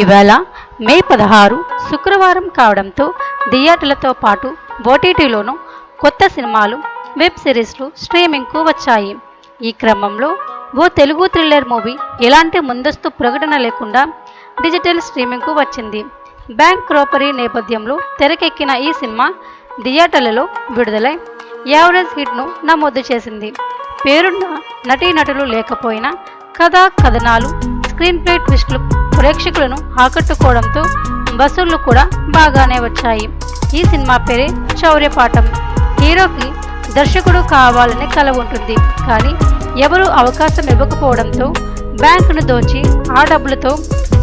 ఇవాళ మే పదహారు శుక్రవారం కావడంతో థియేటర్లతో పాటు ఓటీటీలోనూ కొత్త సినిమాలు వెబ్ సిరీస్లు స్ట్రీమింగ్కు వచ్చాయి. ఈ క్రమంలో ఓ తెలుగు థ్రిల్లర్ మూవీ ఎలాంటి ముందస్తు ప్రకటన లేకుండా డిజిటల్ స్ట్రీమింగ్కు వచ్చింది. బ్యాంక్ క్రోపరీ నేపథ్యంలో తెరకెక్కిన ఈ సినిమా థియేటర్లలో విడుదలై యావరేజ్ హిట్ను నమోదు చేసింది. పేరున్న నటీనటులు లేకపోయినా కథా కథనాలు స్క్రీన్ ప్లే ట్విస్టులు ప్రేక్షకులను ఆకట్టుకోవడంతో వసూళ్ళు కూడా బాగానే వచ్చాయి. ఈ సినిమా పేరే శౌర్యపాఠం హీరోకి దర్శకుడు కావాలనే కల ఉంటుంది. కానీ ఎవరూ అవకాశం ఇవ్వకపోవడంతో బ్యాంకును దోచి ఆ డబ్బులతో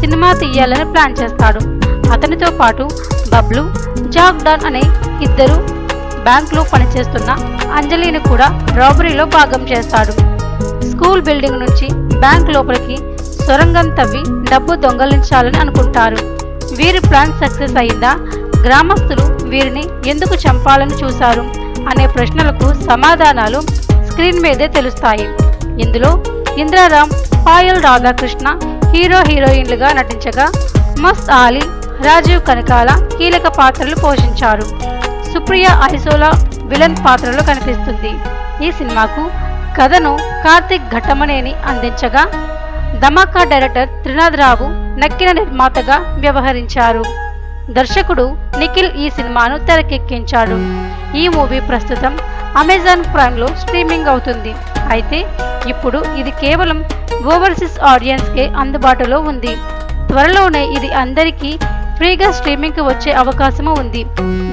సినిమా తీయాలని ప్లాన్ చేస్తాడు. అతనితో పాటు బబ్లు జాక్డాన్ అనే ఇద్దరు బ్యాంకులో పనిచేస్తున్న అంజలిని కూడా రాబరీలో భాగం చేస్తాడు. స్కూల్ బిల్డింగ్ నుంచి బ్యాంక్ లోపలికి సొరంగం తవ్వి డబ్బు దొంగలించాలని అనుకుంటారు. వీరి ప్లాన్ సక్సెస్ అయిందా? గ్రామస్తులు వీరిని ఎందుకు చంపాలని చూశారు? అనే ప్రశ్నలకు సమాధానాలు స్క్రీన్ మీదే తెలుస్తాయి. ఇందులో ఇంద్రారాం పాయల్ రాధాకృష్ణ హీరో హీరోయిన్లుగా నటించగా మస్ ఆలీ రాజీవ్ కనకాల కీలక పాత్రలు పోషించారు. సుప్రియ ఐసోలా విలన్ పాత్రలో కనిపిస్తుంది. ఈ సినిమాకు కథను కార్తిక్ ఘట్టమనేని అందించగా ధమాకా డైరెక్టర్ త్రినాథ్ రావు నక్కిన నిర్మాతగా వ్యవహరించారు. దర్శకుడు నిఖిల్ ఈ సినిమాను తెరకెక్కించాడు. ఈ మూవీ ప్రస్తుతం అమెజాన్ ప్రైమ్లో స్ట్రీమింగ్ అవుతుంది. అయితే ఇప్పుడు ఇది కేవలం ఓవర్సీస్ ఆడియన్స్కే అందుబాటులో ఉంది. త్వరలోనే ఇది అందరికీ ఫ్రీగా స్ట్రీమింగ్కి వచ్చే అవకాశము ఉంది.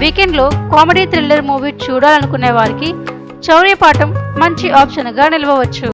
వీకెండ్లో కామెడీ థ్రిల్లర్ మూవీ చూడాలనుకునే వారికి చౌర్యపాఠం మంచి ఆప్షన్గా నిలవవచ్చు.